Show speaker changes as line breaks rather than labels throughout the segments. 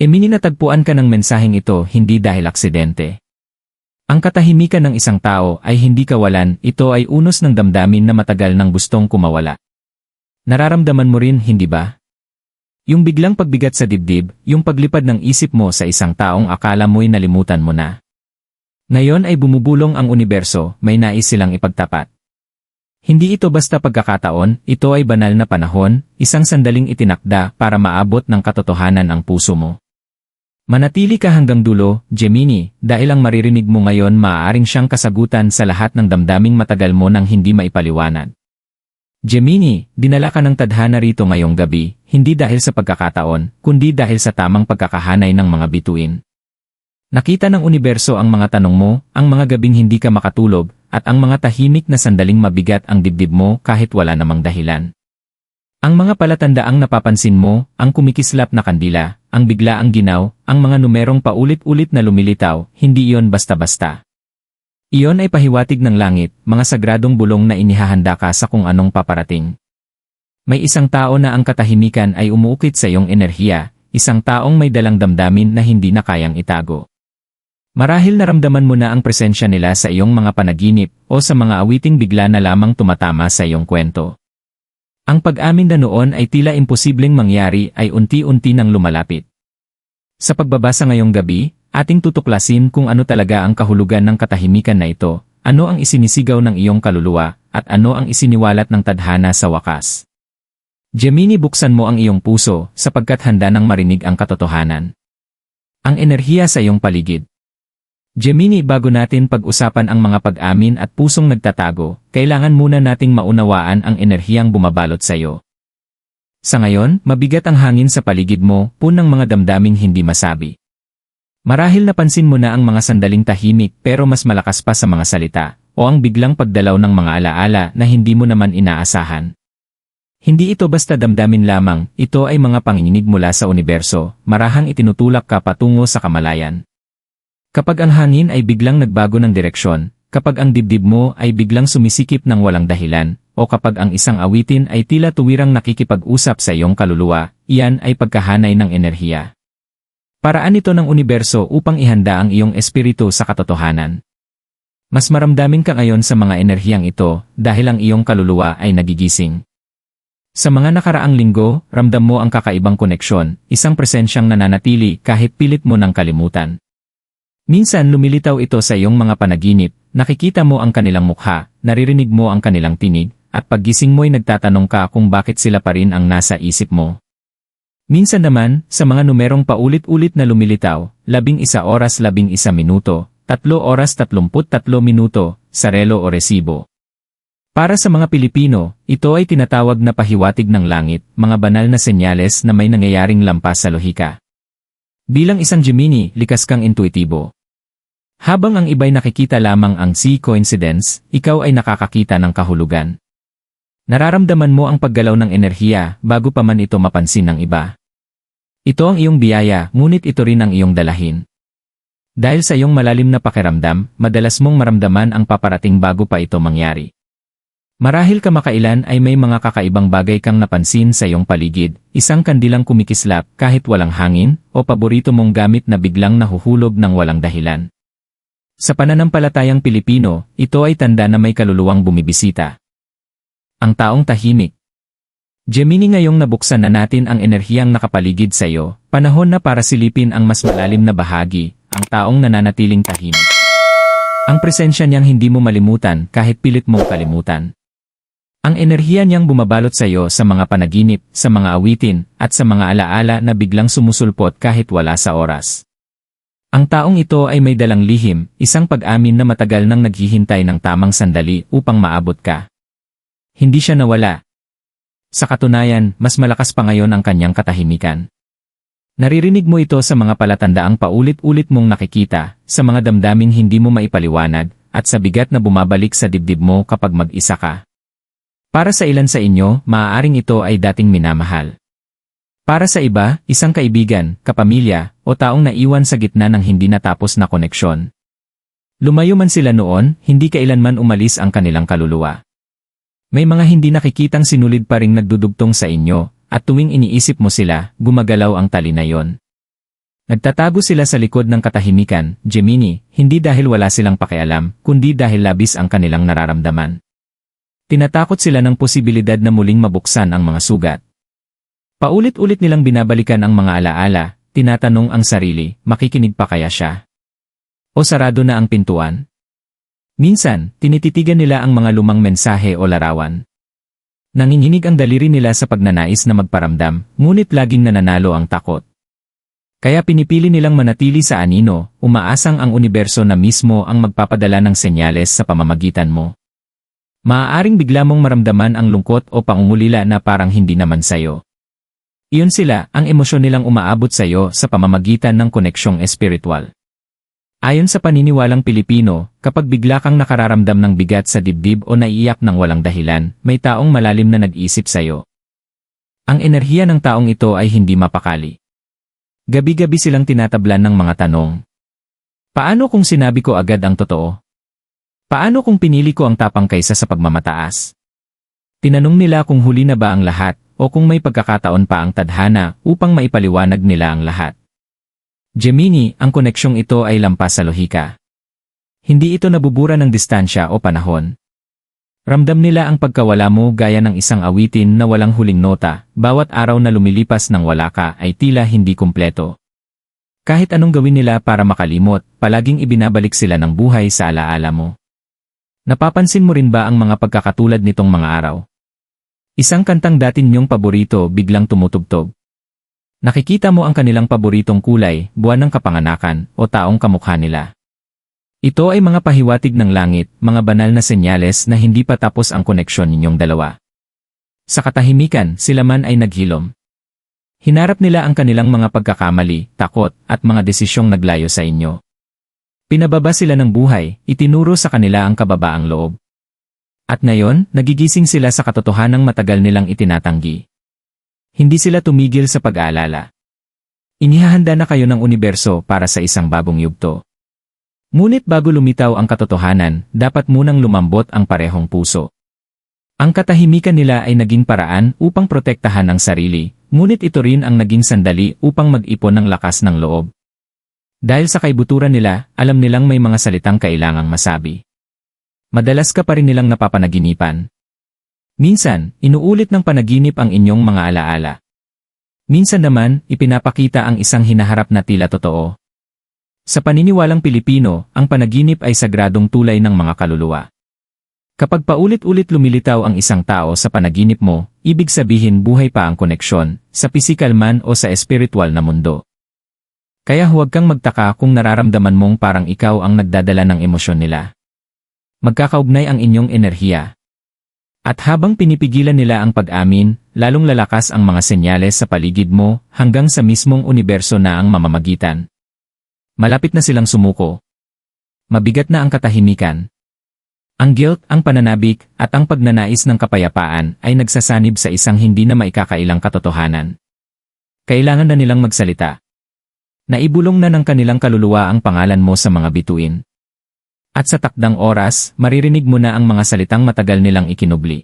Emini natagpuan ka ng mensaheng ito hindi dahil aksidente. Ang katahimikan ng isang tao ay hindi kawalan, ito ay unos ng damdamin na matagal nang gustong kumawala. Nararamdaman mo rin, hindi ba? Yung biglang pagbigat sa dibdib, yung paglipad ng isip mo sa isang taong akala mo'y nalimutan mo na. Ngayon ay bumubulong ang universo, may nais silang ipagtapat. Hindi ito basta pagkakataon, ito ay banal na panahon, isang sandaling itinakda para maabot ng katotohanan ang puso mo. Manatili ka hanggang dulo, Gemini, dahil ang maririnig mo ngayon maaaring siyang kasagutan sa lahat ng damdaming matagal mo nang hindi maipaliwanag. Gemini, dinala ka ng tadhana rito ngayong gabi, hindi dahil sa pagkakataon, kundi dahil sa tamang pagkakahanay ng mga bituin. Nakita ng universo ang mga tanong mo, ang mga gabing hindi ka makatulog, at ang mga tahimik na sandaling mabigat ang dibdib mo kahit wala namang dahilan. Ang mga palatandaang napapansin mo, ang kumikislap na kandila, ang biglaang ginaw, ang mga numerong paulit-ulit na lumilitaw, hindi iyon basta-basta. Iyon ay pahiwatig ng langit, mga sagradong bulong na inihahanda ka sa kung anong paparating. May isang tao na ang katahimikan ay umuukit sa iyong enerhiya, isang taong may dalang damdamin na hindi na kayang itago. Marahil naramdaman mo na ang presensya nila sa iyong mga panaginip o sa mga awiting bigla na lamang tumatama sa iyong kwento. Ang pag-amin na noon ay tila imposibleng mangyari ay unti-unti nang lumalapit. Sa pagbabasa ngayong gabi, ating tutuklasin kung ano talaga ang kahulugan ng katahimikan na ito, ano ang isinisigaw ng iyong kaluluwa, at ano ang isiniwalat ng tadhana sa wakas. Gemini buksan mo ang iyong puso sapagkat handa nang marinig ang katotohanan. Ang enerhiya sa iyong paligid. Gemini bago natin pag-usapan ang mga pag-amin at pusong nagtatago, kailangan muna nating maunawaan ang enerhiyang bumabalot sa iyo. Sa ngayon, mabigat ang hangin sa paligid mo, punang mga damdaming hindi masabi. Marahil napansin mo na ang mga sandaling tahimik pero mas malakas pa sa mga salita, o ang biglang pagdalaw ng mga alaala na hindi mo naman inaasahan. Hindi ito basta damdamin lamang, ito ay mga panginginig mula sa universo, marahang itinutulak ka patungo sa kamalayan. Kapag ang hangin ay biglang nagbago ng direksyon, kapag ang dibdib mo ay biglang sumisikip ng walang dahilan, o kapag ang isang awitin ay tila tuwirang nakikipag-usap sa iyong kaluluwa, iyan ay pagkahanay ng enerhiya. Paraan ito ng universo upang ihanda ang iyong espiritu sa katotohanan. Mas maramdamin ka ngayon sa mga enerhiyang ito dahil ang iyong kaluluwa ay nagigising. Sa mga nakaraang linggo, ramdam mo ang kakaibang koneksyon, isang presensyang nananatili kahit pilit mo ng kalimutan. Minsan lumilitaw ito sa iyong mga panaginip, nakikita mo ang kanilang mukha, naririnig mo ang kanilang tinig, at paggising mo'y nagtatanong ka kung bakit sila pa rin ang nasa isip mo. Minsan naman, sa mga numerong paulit-ulit na lumilitaw, labing isa oras labing isa minuto, tatlo oras tatlumput tatlo minuto, sarelo o resibo. Para sa mga Pilipino, ito ay tinatawag na pahiwatig ng langit, mga banal na senyales na may nangyayaring lampas sa lohika. Bilang isang Gemini, likas kang intuitibo. Habang ang iba'y nakikita lamang ang sea coincidence, ikaw ay nakakakita ng kahulugan. Nararamdaman mo ang paggalaw ng enerhiya bago pa man ito mapansin ng iba. Ito ang iyong biyaya, ngunit ito rin ang iyong dalahin. Dahil sa iyong malalim na pakiramdam, madalas mong maramdaman ang paparating bago pa ito mangyari. Marahil kamakailan ay may mga kakaibang bagay kang napansin sa iyong paligid, isang kandilang kumikislap kahit walang hangin, o paborito mong gamit na biglang nahuhulog ng walang dahilan. Sa pananampalatayang Pilipino, ito ay tanda na may kaluluwang bumibisita. Ang taong tahimik. Gemini ngayong nabuksan na natin ang enerhiyang nakapaligid sa iyo, panahon na para silipin ang mas malalim na bahagi, ang taong nananatiling tahimik. Ang presensya niyang hindi mo malimutan kahit pilit mong kalimutan. Ang enerhiya niyang bumabalot sa iyo sa mga panaginip, sa mga awitin, at sa mga alaala na biglang sumusulpot kahit wala sa oras. Ang taong ito ay may dalang lihim, isang pag-amin na matagal nang naghihintay ng tamang sandali upang maabot ka. Hindi siya nawala. Sa katunayan, mas malakas pa ngayon ang kanyang katahimikan. Naririnig mo ito sa mga palatandaang paulit-ulit mong nakikita, sa mga damdaming hindi mo maipaliwanag, at sa bigat na bumabalik sa dibdib mo kapag mag-isa ka. Para sa ilan sa inyo, maaaring ito ay dating minamahal. Para sa iba, isang kaibigan, kapamilya, o taong naiwan sa gitna ng hindi natapos na koneksyon. Lumayo man sila noon, hindi kailanman umalis ang kanilang kaluluwa. May mga hindi nakikitang sinulid pa ring nagdudugtong sa inyo, at tuwing iniisip mo sila, gumagalaw ang tali na yon. Nagtatago sila sa likod ng katahimikan, Gemini, hindi dahil wala silang pakialam, kundi dahil labis ang kanilang nararamdaman. Tinatakot sila ng posibilidad na muling mabuksan ang mga sugat. Paulit-ulit nilang binabalikan ang mga alaala, tinatanong ang sarili, makikinig pa kaya siya? O sarado na ang pintuan? Minsan, tinititigan nila ang mga lumang mensahe o larawan. Nanginginig ang daliri nila sa pagnanais na magparamdam, ngunit laging nananalo ang takot. Kaya pinipili nilang manatili sa anino, umaasang ang universo na mismo ang magpapadala ng senyales sa pamamagitan mo. Maaaring bigla mong maramdaman ang lungkot o pangungulila na parang hindi naman sayo. Iyon sila, ang emosyon nilang umaabot sayo sa pamamagitan ng koneksyong espiritual. Ayon sa paniniwalang Pilipino, kapag bigla kang nakararamdam ng bigat sa dibdib o naiiyak ng walang dahilan, may taong malalim na nag-isip sayo. Ang enerhiya ng taong ito ay hindi mapakali. Gabi-gabi silang tinatablan ng mga tanong. Paano kung sinabi ko agad ang totoo? Paano kung pinili ko ang tapang kaysa sa pagmamataas? Tinanong nila kung huli na ba ang lahat o kung may pagkakataon pa ang tadhana upang maipaliwanag nila ang lahat. Gemini, ang koneksyong ito ay lampas sa lohika. Hindi ito nabubura ng distansya o panahon. Ramdam nila ang pagkawala mo gaya ng isang awitin na walang huling nota, bawat araw na lumilipas ng wala ka ay tila hindi kumpleto. Kahit anong gawin nila para makalimot, palaging ibinabalik sila ng buhay sa alaala mo. Napapansin mo rin ba ang mga pagkakatulad nitong mga araw? Isang kantang dati niyong paborito biglang tumutugtog. Nakikita mo ang kanilang paboritong kulay, buwan ng kapanganakan, o taong kamukha nila. Ito ay mga pahiwatig ng langit, mga banal na senyales na hindi pa tapos ang koneksyon ninyong dalawa. Sa katahimikan, sila man ay naghilom. Hinarap nila ang kanilang mga pagkakamali, takot, at mga desisyong naglayo sa inyo. Pinababa sila ng buhay, itinuro sa kanila ang kababaang loob. At ngayon, nagigising sila sa katotohanang matagal nilang itinatanggi. Hindi sila tumigil sa pag-aalala. Inihahanda na kayo ng universo para sa isang bagong yugto. Ngunit bago lumitaw ang katotohanan, dapat munang lumambot ang parehong puso. Ang katahimikan nila ay naging paraan upang protektahan ang sarili, ngunit ito rin ang naging sandali upang mag-ipon ng lakas ng loob. Dahil sa kaibuturan nila, alam nilang may mga salitang kailangang masabi. Madalas ka pa rin nilang napapanaginipan. Minsan, inuulit ng panaginip ang inyong mga alaala. Minsan naman, ipinapakita ang isang hinaharap na tila totoo, sa paniniwalang Pilipino, ang panaginip ay sagradong tulay ng mga kaluluwa. Kapag paulit-ulit lumilitaw ang isang tao sa panaginip mo, ibig sabihin buhay pa ang koneksyon, sa pisikal man o sa espiritual na mundo. Kaya huwag kang magtaka kung nararamdaman mong parang ikaw ang nagdadala ng emosyon nila. Magkakaugnay ang inyong enerhiya. At habang pinipigilan nila ang pag-amin, lalong lalakas ang mga senyales sa paligid mo hanggang sa mismong universo na ang mamamagitan. Malapit na silang sumuko. Mabigat na ang katahimikan. Ang guilt, ang pananabik, at ang pagnanais ng kapayapaan ay nagsasanib sa isang hindi na maikakailang katotohanan. Kailangan na nilang magsalita. Naibulong na ng kanilang kaluluwa ang pangalan mo sa mga bituin. At sa takdang oras, maririnig mo na ang mga salitang matagal nilang ikinubli.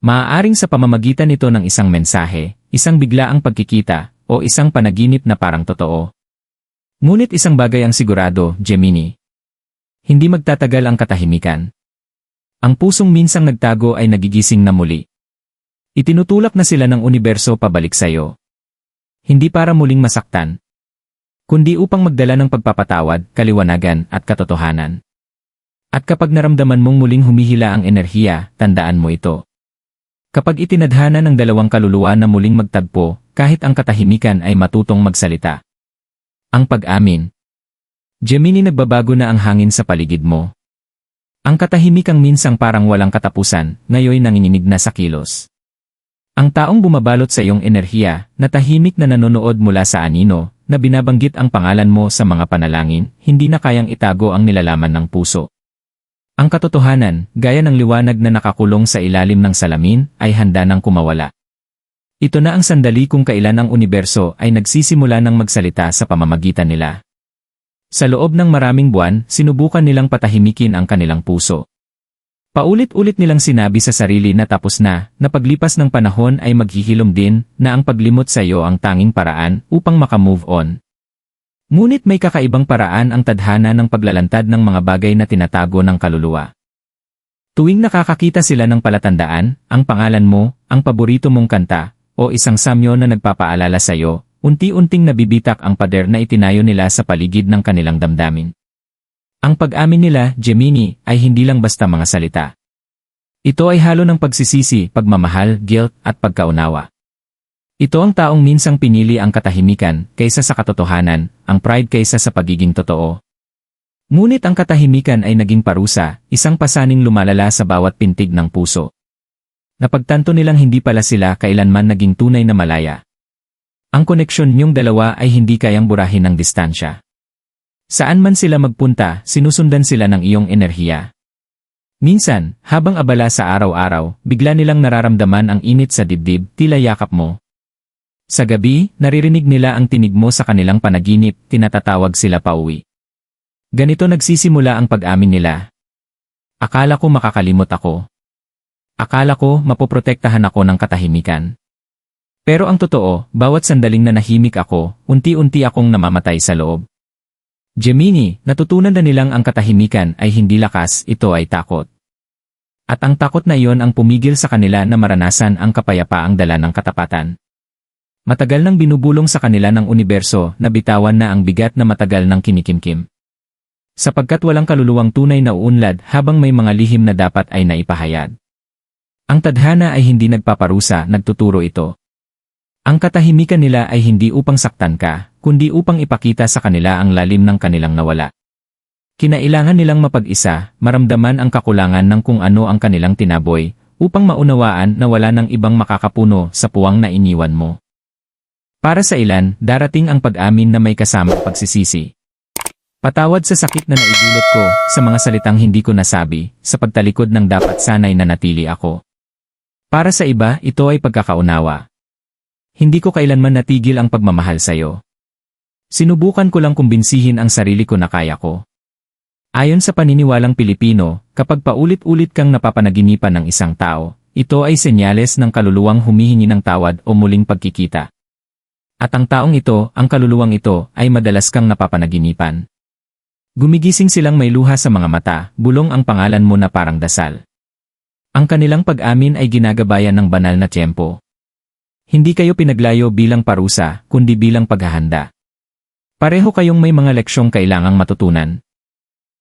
Maaaring sa pamamagitan nito ng isang mensahe, isang biglaang pagkikita, o isang panaginip na parang totoo, Ngunit isang bagay ang sigurado, Gemini. Hindi magtatagal ang katahimikan. Ang pusong minsang nagtago ay nagigising na muli. Itinutulak na sila ng universo pabalik sa iyo. Hindi para muling masaktan, kundi upang magdala ng pagpapatawad, kaliwanagan, at katotohanan. At kapag naramdaman mong muling humihila ang enerhiya, tandaan mo ito. Kapag itinadhana ng dalawang kaluluwa na muling magtagpo, kahit ang katahimikan ay matutong magsalita. Ang pag-amin. Gemini nagbabago na ang hangin sa paligid mo. Ang katahimikang minsang parang walang katapusan, ngayon nanginginig na sa kilos. Ang taong bumabalot sa iyong enerhiya, na tahimik na nanonood mula sa anino, na binabanggit ang pangalan mo sa mga panalangin, hindi na kayang itago ang nilalaman ng puso. Ang katotohanan, gaya ng liwanag na nakakulong sa ilalim ng salamin, ay handa ng kumawala. Ito na ang sandali kung kailan ang universo ay nagsisimula ng magsalita sa pamamagitan nila. Sa loob ng maraming buwan, sinubukan nilang patahimikin ang kanilang puso. Paulit-ulit nilang sinabi sa sarili na tapos na, na paglipas ng panahon ay maghihilom din, na ang paglimot sa iyo ang tanging paraan upang makamove on. Ngunit may kakaibang paraan ang tadhana ng paglalantad ng mga bagay na tinatago ng kaluluwa. Tuwing nakakakita sila ng palatandaan, ang pangalan mo, ang paborito mong kanta, o isang samyo na nagpapaalala sa iyo, unti-unting nabibitak ang pader na itinayo nila sa paligid ng kanilang damdamin. Ang pag-amin nila, Gemini, ay hindi lang basta mga salita. Ito ay halo ng pagsisisi, pagmamahal, guilt, at pagkaunawa. Ito ang taong minsang pinili ang katahimikan kaysa sa katotohanan, ang pride kaysa sa pagiging totoo. Ngunit ang katahimikan ay naging parusa, isang pasaning lumalala sa bawat pintig ng puso. Napagtanto nilang hindi pala sila kailanman naging tunay na malaya. Ang koneksyon niyong dalawa ay hindi kayang burahin ng distansya. Saan man sila magpunta, sinusundan sila ng iyong enerhiya. Minsan, habang abala sa araw-araw, bigla nilang nararamdaman ang init sa dibdib, tila yakap mo. Sa gabi, naririnig nila ang tinig mo sa kanilang panaginip, tinatatawag sila pauwi. Ganito nagsisimula ang pag-amin nila. Akala ko makakalimot ako. Akala ko mapoprotektahan ako ng katahimikan. Pero ang totoo, bawat sandaling na nahimik ako, unti-unti akong namamatay sa loob. Gemini, natutunan na nilang ang katahimikan ay hindi lakas, ito ay takot. At ang takot na iyon ang pumigil sa kanila na maranasan ang kapayapaang dala ng katapatan. Matagal nang binubulong sa kanila ng universo na bitawan na ang bigat na matagal ng kinikimkim. Sapagkat walang kaluluwang tunay na uunlad habang may mga lihim na dapat ay naipahayag. Ang tadhana ay hindi nagpaparusa, nagtuturo ito. Ang katahimikan nila ay hindi upang saktan ka, kundi upang ipakita sa kanila ang lalim ng kanilang nawala. Kinailangan nilang mapag-isa, maramdaman ang kakulangan ng kung ano ang kanilang tinaboy, upang maunawaan na wala ng ibang makakapuno sa puwang na iniwan mo. Para sa ilan, darating ang pag-amin na may kasamang pagsisisi. Patawad sa sakit na naidulot ko, sa mga salitang hindi ko nasabi, sa pagtalikod ng dapat sanay na natili ako. Para sa iba, ito ay pagkakaunawa. Hindi ko kailanman natigil ang pagmamahal sa'yo. Sinubukan ko lang kumbinsihin ang sarili ko na kaya ko. Ayon sa paniniwalang Pilipino, kapag paulit-ulit kang napapanaginipan ng isang tao, ito ay senyales ng kaluluwang humihingi ng tawad o muling pagkikita. At ang taong ito, ang kaluluwang ito, ay madalas kang napapanaginipan. Gumigising silang may luha sa mga mata, bulong ang pangalan mo na parang dasal. Ang kanilang pag-amin ay ginagabayan ng banal na tiyempo. Hindi kayo pinaglayo bilang parusa, kundi bilang paghahanda. Pareho kayong may mga leksyong kailangang matutunan.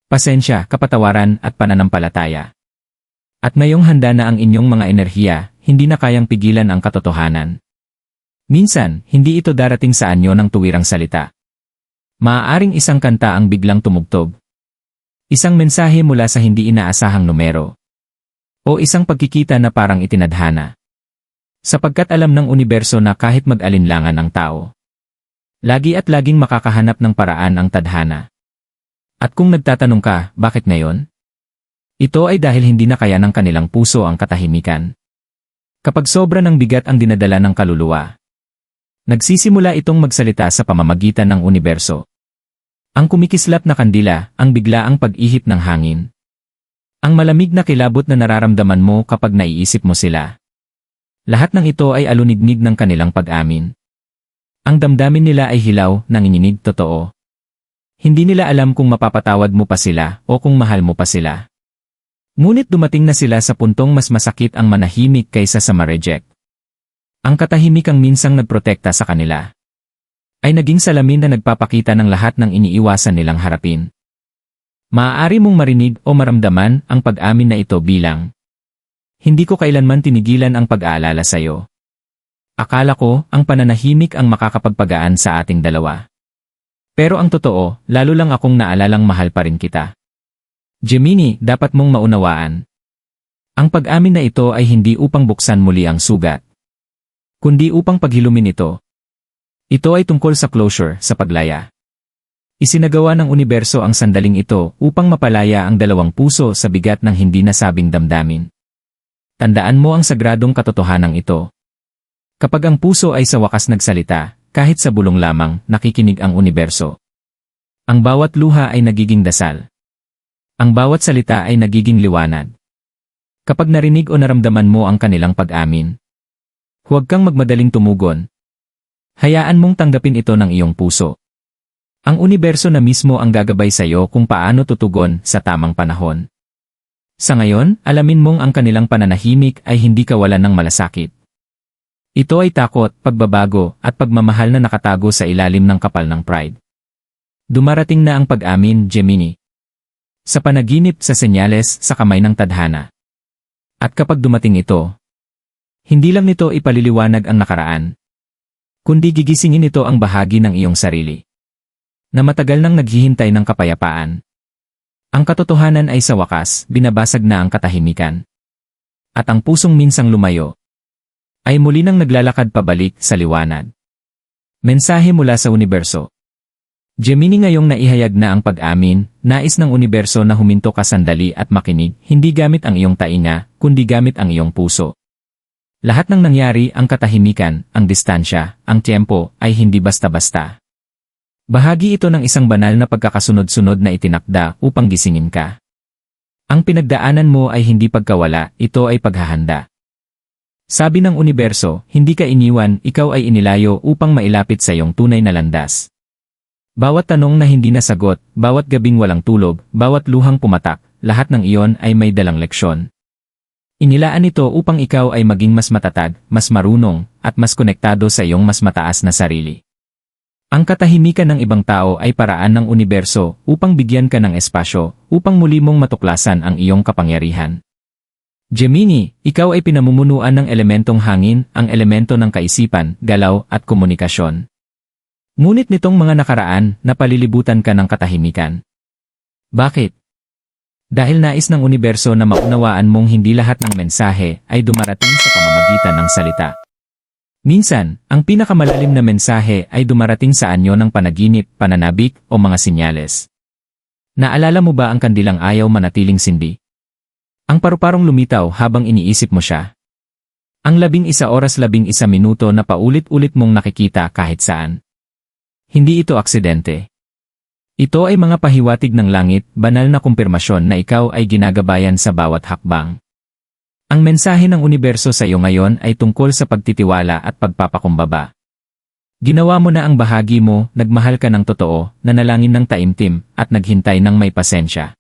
Pasensya, kapatawaran at pananampalataya. At ngayong handa na ang inyong mga enerhiya, hindi na kayang pigilan ang katotohanan. Minsan, hindi ito darating sa anyo ng tuwirang salita. Maaaring isang kanta ang biglang tumugtog. Isang mensahe mula sa hindi inaasahang numero. O isang pagkikita na parang itinadhana. Sapagkat alam ng universo na kahit mag-alinlangan ang tao. Lagi at laging makakahanap ng paraan ang tadhana. At kung nagtatanong ka, bakit ngayon? Ito ay dahil hindi na kaya ng kanilang puso ang katahimikan. Kapag sobra ng bigat ang dinadala ng kaluluwa, Nagsisimula itong magsalita sa pamamagitan ng universo. Ang kumikislap na kandila, ang biglaang pag-ihip ng hangin. Ang malamig na kilabot na nararamdaman mo kapag naiisip mo sila. Lahat ng ito ay alunignig ng kanilang pag-amin. Ang damdamin nila ay hilaw, nanginginig totoo. Hindi nila alam kung mapapatawad mo pa sila o kung mahal mo pa sila. Ngunit dumating na sila sa puntong mas masakit ang manahimik kaysa sa ma-reject. Ang katahimikang minsang nagprotekta sa kanila ay naging salamin na nagpapakita ng lahat ng iniiwasan nilang harapin. Maaari mong marinig o maramdaman ang pag-amin na ito bilang Hindi ko kailanman tinigilan ang pag-aalala sa iyo. Akala ko ang pananahimik ang makakapagpagaan sa ating dalawa. Pero ang totoo, lalo lang akong naalalang mahal pa rin kita. Gemini, dapat mong maunawaan. Ang pag-amin na ito ay hindi upang buksan muli ang sugat kundi upang paghilumin ito. Ito ay tungkol sa closure, sa paglaya. Isinagawa ng universo ang sandaling ito upang mapalaya ang dalawang puso sa bigat ng hindi nasabing damdamin. Tandaan mo ang sagradong katotohanan ito. Kapag ang puso ay sa wakas nagsalita, kahit sa bulong lamang, nakikinig ang universo. Ang bawat luha ay nagiging dasal. Ang bawat salita ay nagiging liwanag. Kapag narinig o naramdaman mo ang kanilang pag-amin, Huwag kang magmadaling tumugon. Hayaan mong tanggapin ito ng iyong puso. Ang universo na mismo ang gagabay sa iyo kung paano tutugon sa tamang panahon. Sa ngayon, alamin mong ang kanilang pananahimik ay hindi kawalan ng malasakit. Ito ay takot, pagbabago, at pagmamahal na nakatago sa ilalim ng kapal ng pride. Dumarating na ang pag-amin, Gemini. Sa panaginip sa senyales sa kamay ng tadhana. At kapag dumating ito, hindi lang nito ipaliliwanag ang nakaraan, kundi gigisingin ito ang bahagi ng iyong sarili. Na matagal nang naghihintay ng kapayapaan. Ang katotohanan ay sa wakas, binabasag na ang katahimikan. At ang pusong minsang lumayo, ay muli nang naglalakad pabalik sa liwanag. Mensahe mula sa universo. Gemini ngayong naihayag na ang pag-amin, nais ng universo na huminto ka sandali at makinig, hindi gamit ang iyong tainga, kundi gamit ang iyong puso. Lahat ng nangyari, ang katahimikan, ang distansya, ang tiempo, ay hindi basta-basta. Bahagi ito ng isang banal na pagkakasunod-sunod na itinakda upang gisingin ka. Ang pinagdaanan mo ay hindi pagkawala, ito ay paghahanda. Sabi ng universo, hindi ka iniwan, ikaw ay inilayo upang mailapit sa iyong tunay na landas. Bawat tanong na hindi nasagot, bawat gabing walang tulog, bawat luhang pumatak, lahat ng iyon ay may dalang leksyon. Inilaan ito upang ikaw ay maging mas matatag, mas marunong, at mas konektado sa iyong mas mataas na sarili. Ang katahimikan ng ibang tao ay paraan ng universo upang bigyan ka ng espasyo upang muli mong matuklasan ang iyong kapangyarihan. Gemini, ikaw ay pinamumunuan ng elementong hangin, ang elemento ng kaisipan, galaw at komunikasyon. Ngunit nitong mga nakaraan, napalilibutan ka ng katahimikan. Bakit? Dahil nais ng universo na maunawaan mong hindi lahat ng mensahe ay dumarating sa pamamagitan ng salita. Minsan, ang pinakamalalim na mensahe ay dumarating sa anyo ng panaginip, pananabik, o mga sinyales. Naalala mo ba ang kandilang ayaw manatiling sindi? Ang paru-parong lumitaw habang iniisip mo siya. Ang labing isa oras labing isa minuto na paulit-ulit mong nakikita kahit saan. Hindi ito aksidente. Ito ay mga pahiwatig ng langit, banal na kumpirmasyon na ikaw ay ginagabayan sa bawat hakbang. Ang mensahe ng universo sa iyo ngayon ay tungkol sa pagtitiwala at pagpapakumbaba. Ginawa mo na ang bahagi mo, nagmahal ka ng totoo, nanalangin ng taimtim, at naghintay ng may pasensya.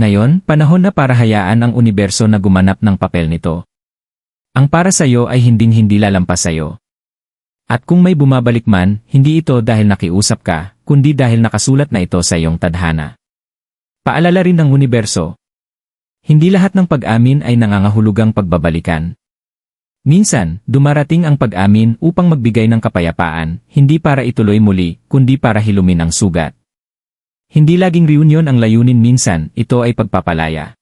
Ngayon, panahon na para hayaan ang universo na gumanap ng papel nito. Ang para sa iyo ay hinding-hindi lalampas sa iyo. At kung may bumabalik man, hindi ito dahil nakiusap ka, kundi dahil nakasulat na ito sa iyong tadhana. Paalala rin ng universo, hindi lahat ng pag-amin ay nangangahulugang pagbabalikan. Minsan, dumarating ang pag-amin upang magbigay ng kapayapaan, hindi para ituloy muli, kundi para hilumin ang sugat. Hindi laging reunion ang layunin minsan, ito ay pagpapalaya.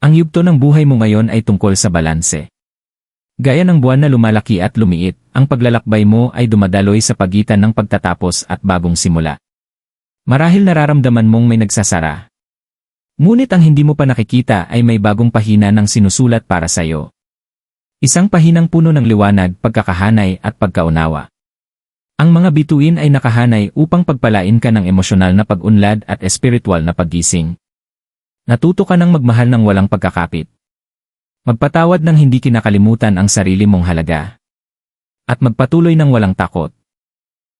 Ang yugto ng buhay mo ngayon ay tungkol sa balanse. Gaya ng buwan na lumalaki at lumiit, ang paglalakbay mo ay dumadaloy sa pagitan ng pagtatapos at bagong simula. Marahil nararamdaman mong may nagsasara, Ngunit ang hindi mo pa nakikita ay may bagong pahina ng sinusulat para sa iyo. Isang pahinang puno ng liwanag, pagkakahanay at pagkaunawa. Ang mga bituin ay nakahanay upang pagpalain ka ng emosyonal na pag-unlad at espiritual na paggising. Natuto ka ng magmahal ng walang pagkakapit. Magpatawad ng hindi kinakalimutan ang sarili mong halaga. At magpatuloy ng walang takot.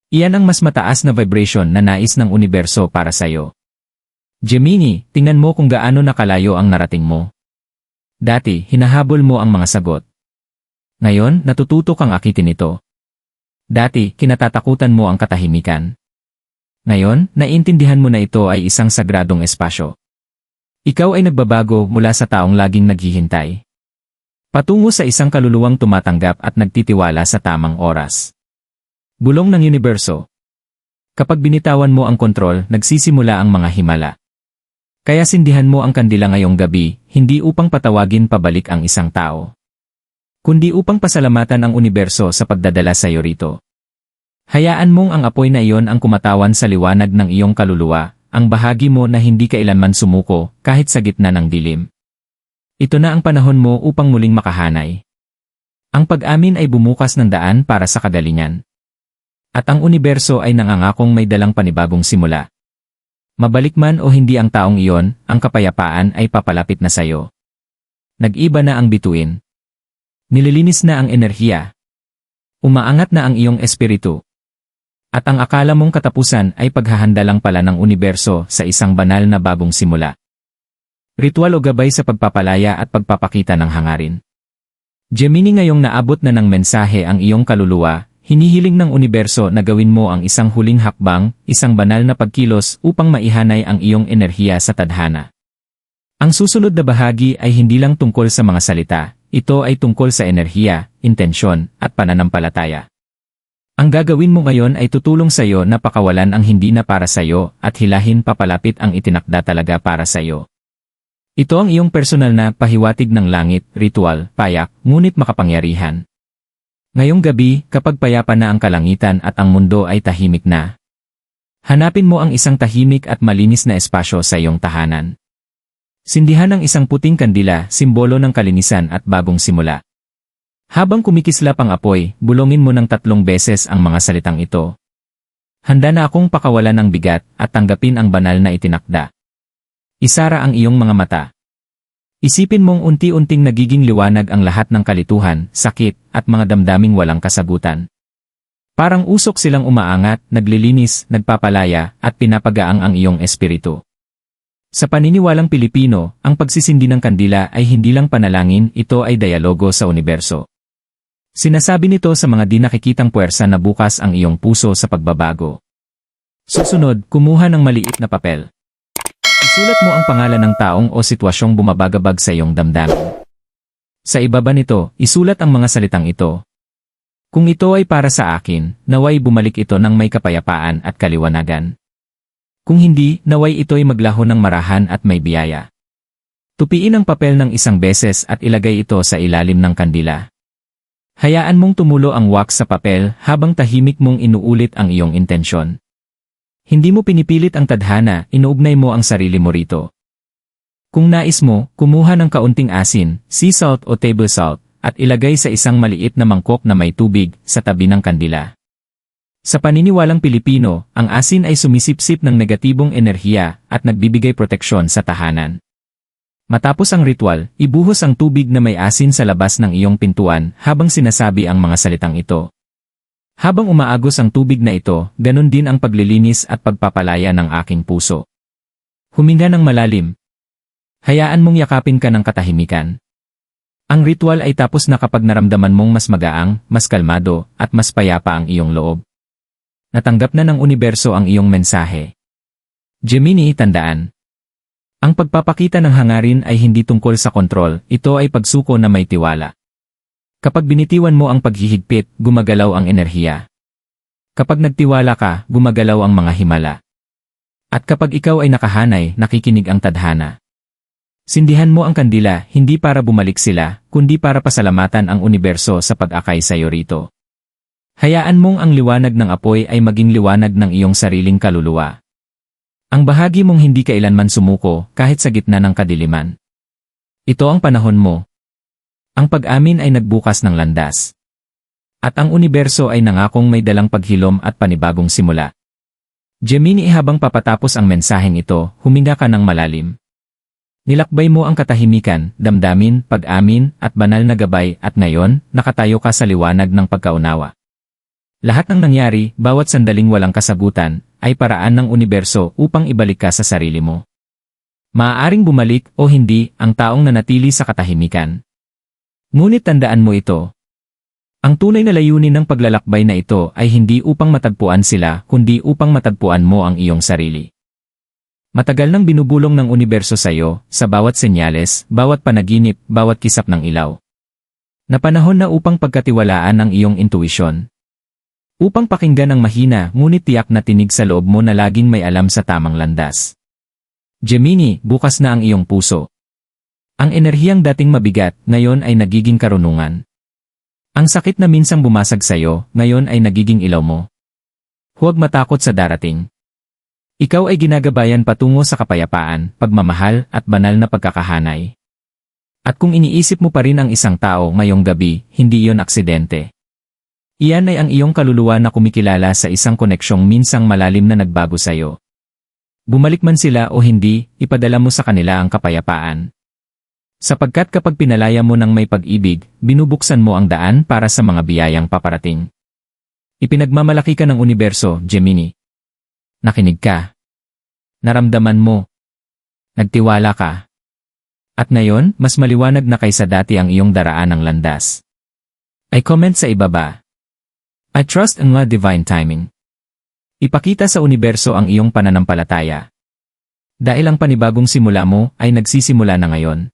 Iyan ang mas mataas na vibration na nais ng universo para sa iyo. Gemini, tingnan mo kung gaano nakalayo ang narating mo. Dati, hinahabol mo ang mga sagot. Ngayon, natututo kang akitin ito. Dati, kinatatakutan mo ang katahimikan. Ngayon, naiintindihan mo na ito ay isang sagradong espasyo. Ikaw ay nagbabago mula sa taong laging naghihintay. Patungo sa isang kaluluwang tumatanggap at nagtitiwala sa tamang oras. Bulong ng universo. Kapag binitawan mo ang kontrol, nagsisimula ang mga himala. Kaya sindihan mo ang kandila ngayong gabi, hindi upang patawagin pabalik ang isang tao. Kundi upang pasalamatan ang universo sa pagdadala sa iyo rito. Hayaan mong ang apoy na iyon ang kumatawan sa liwanag ng iyong kaluluwa, ang bahagi mo na hindi kailanman sumuko, kahit sa gitna ng dilim. Ito na ang panahon mo upang muling makahanay. Ang pag-amin ay bumukas ng daan para sa kagalingan. At ang universo ay nangangakong may dalang panibagong simula. Mabalik man o hindi ang taong iyon, ang kapayapaan ay papalapit na sayo. Nag-iba na ang bituin. Nililinis na ang enerhiya. Umaangat na ang iyong espiritu. At ang akala mong katapusan ay paghahanda lang pala ng universo sa isang banal na bagong simula. Ritual o gabay sa pagpapalaya at pagpapakita ng hangarin. Gemini ngayong naabot na ng mensahe ang iyong kaluluwa, hinihiling ng universo na gawin mo ang isang huling hakbang, isang banal na pagkilos upang maihanay ang iyong enerhiya sa tadhana. Ang susunod na bahagi ay hindi lang tungkol sa mga salita, ito ay tungkol sa enerhiya, intensyon, at pananampalataya. Ang gagawin mo ngayon ay tutulong sa iyo na pakawalan ang hindi na para sa iyo at hilahin papalapit ang itinakda talaga para sa iyo. Ito ang iyong personal na pahiwatig ng langit, ritual, payak, ngunit makapangyarihan. Ngayong gabi, kapag payapa na ang kalangitan at ang mundo ay tahimik na, hanapin mo ang isang tahimik at malinis na espasyo sa iyong tahanan. Sindihan ang isang puting kandila, simbolo ng kalinisan at bagong simula. Habang kumikislap ang apoy, bulongin mo ng tatlong beses ang mga salitang ito. Handa na akong pakawalan ng bigat at tanggapin ang banal na itinakda. Isara ang iyong mga mata. Isipin mong unti-unting nagiging liwanag ang lahat ng kalituhan, sakit, at mga damdaming walang kasagutan. Parang usok silang umaangat, naglilinis, nagpapalaya, at pinapagaang ang iyong espiritu. Sa paniniwalang Pilipino, ang pagsisindi ng kandila ay hindi lang panalangin, ito ay dialogo sa universo. Sinasabi nito sa mga di nakikitang puwersa na bukas ang iyong puso sa pagbabago. Susunod, kumuha ng maliit na papel. Isulat mo ang pangalan ng taong o sitwasyong bumabagabag sa iyong damdamin. Sa ibaba nito, isulat ang mga salitang ito. Kung ito ay para sa akin, naway bumalik ito ng may kapayapaan at kaliwanagan. Kung hindi, naway ito'y maglaho ng marahan at may biyaya. Tupiin ang papel ng isang beses at ilagay ito sa ilalim ng kandila. Hayaan mong tumulo ang wax sa papel habang tahimik mong inuulit ang iyong intensyon. Hindi mo pinipilit ang tadhana, inuugnay mo ang sarili mo rito. Kung nais mo, kumuha ng kaunting asin, sea salt o table salt, at ilagay sa isang maliit na mangkok na may tubig sa tabi ng kandila. Sa paniniwalang Pilipino, ang asin ay sumisipsip ng negatibong enerhiya at nagbibigay proteksyon sa tahanan. Matapos ang ritual, ibuhos ang tubig na may asin sa labas ng iyong pintuan habang sinasabi ang mga salitang ito. Habang umaagos ang tubig na ito, ganun din ang paglilinis at pagpapalaya ng aking puso. Huminga ng malalim. Hayaan mong yakapin ka ng katahimikan. Ang ritual ay tapos na kapag naramdaman mong mas magaang, mas kalmado, at mas payapa ang iyong loob. Natanggap na ng universo ang iyong mensahe. Gemini, tandaan. Ang pagpapakita ng hangarin ay hindi tungkol sa kontrol, ito ay pagsuko na may tiwala. Kapag binitiwan mo ang paghihigpit, gumagalaw ang enerhiya. Kapag nagtiwala ka, gumagalaw ang mga himala. At kapag ikaw ay nakahanay, nakikinig ang tadhana. Sindihan mo ang kandila, hindi para bumalik sila, kundi para pasalamatan ang universo sa pag-akay sa iyo rito. Hayaan mong ang liwanag ng apoy ay maging liwanag ng iyong sariling kaluluwa. Ang bahagi mong hindi kailanman sumuko kahit sa gitna ng kadiliman. Ito ang panahon mo, ang pag-amin ay nagbukas ng landas. At ang universo ay nangakong may dalang paghilom at panibagong simula. Gemini habang papatapos ang mensaheng ito, huminga ka ng malalim. Nilakbay mo ang katahimikan, damdamin, pag-amin, at banal na gabay at ngayon, nakatayo ka sa liwanag ng pagkaunawa. Lahat ng nangyari, bawat sandaling walang kasagutan, ay paraan ng universo upang ibalik ka sa sarili mo. Maaaring bumalik o hindi ang taong nanatili sa katahimikan. Ngunit tandaan mo ito. Ang tunay na layunin ng paglalakbay na ito ay hindi upang matagpuan sila, kundi upang matagpuan mo ang iyong sarili. Matagal nang binubulong ng universo sa iyo, sa bawat senyales, bawat panaginip, bawat kisap ng ilaw. Na panahon na upang pagkatiwalaan ang iyong intuisyon. Upang pakinggan ang mahina, ngunit tiyak na tinig sa loob mo na laging may alam sa tamang landas. Gemini, bukas na ang iyong puso. Ang enerhiyang dating mabigat, ngayon ay nagiging karunungan. Ang sakit na minsang bumasag sa'yo, ngayon ay nagiging ilaw mo. Huwag matakot sa darating. Ikaw ay ginagabayan patungo sa kapayapaan, pagmamahal, at banal na pagkakahanay. At kung iniisip mo pa rin ang isang tao ngayong gabi, hindi yon aksidente. Iyan ay ang iyong kaluluwa na kumikilala sa isang koneksyong minsang malalim na nagbago sa'yo. Bumalik man sila o hindi, ipadala mo sa kanila ang kapayapaan. Sapagkat kapag pinalaya mo ng may pag-ibig, binubuksan mo ang daan para sa mga biyayang paparating. Ipinagmamalaki ka ng universo, Gemini. Nakinig ka. Naramdaman mo. Nagtiwala ka. At ngayon, mas maliwanag na kaysa dati ang iyong daraan ng landas. I comment sa ibaba. I trust in my divine timing. Ipakita sa universo ang iyong pananampalataya. Dahil ang panibagong simula mo ay nagsisimula na ngayon.